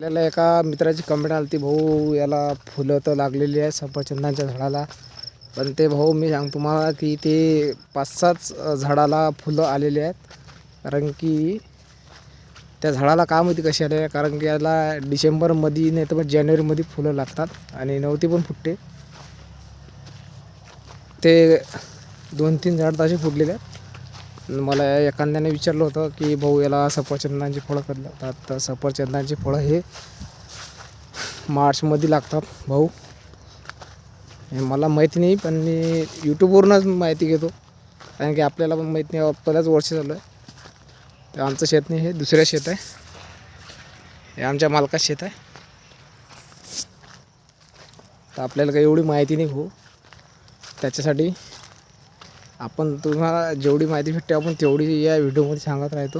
आपल्याला एका मित्राची कंप्लेंट आली ती भाऊ याला फुलं तर लागलेली आहे सफरचंदांच्या झाडाला पण ते भाऊ मी सांग तुम्हाला की ते पाच सात झाडाला फुलं आलेली आहेत कारण की त्या झाडाला काम माहिती कशी आले कारण की याला डिसेंबरमध्ये नाही तर मग जानेवारीमध्ये फुलं लागतात आणि नव्हती पण फुटते. ते दोन तीन झाड तसे फुटलेले आहेत. मला एखाद्याने विचारलं होतं की भाऊ याला सफरचंदांची फळं कधी लागतात तर सफरचंदांची फळं हे मार्चमध्ये लागतात भाऊ. मला माहिती नाही पण मी यूट्यूबवरूनच माहिती घेतो. कारण की आपल्याला पण माहीत नाही पहिल्याच वर्ष झालं आहे. ते आमचं शेत नाही हे दुसरं शेत आहे. हे आमच्या मालकाचं शेत आहे. तर आपल्याला काही एवढी माहिती नाही भाऊ. त्याच्यासाठी आपण तुम्हाला जेवढी माहिती भेटते आपण तेवढी या व्हिडिओमध्ये सांगत राहतो.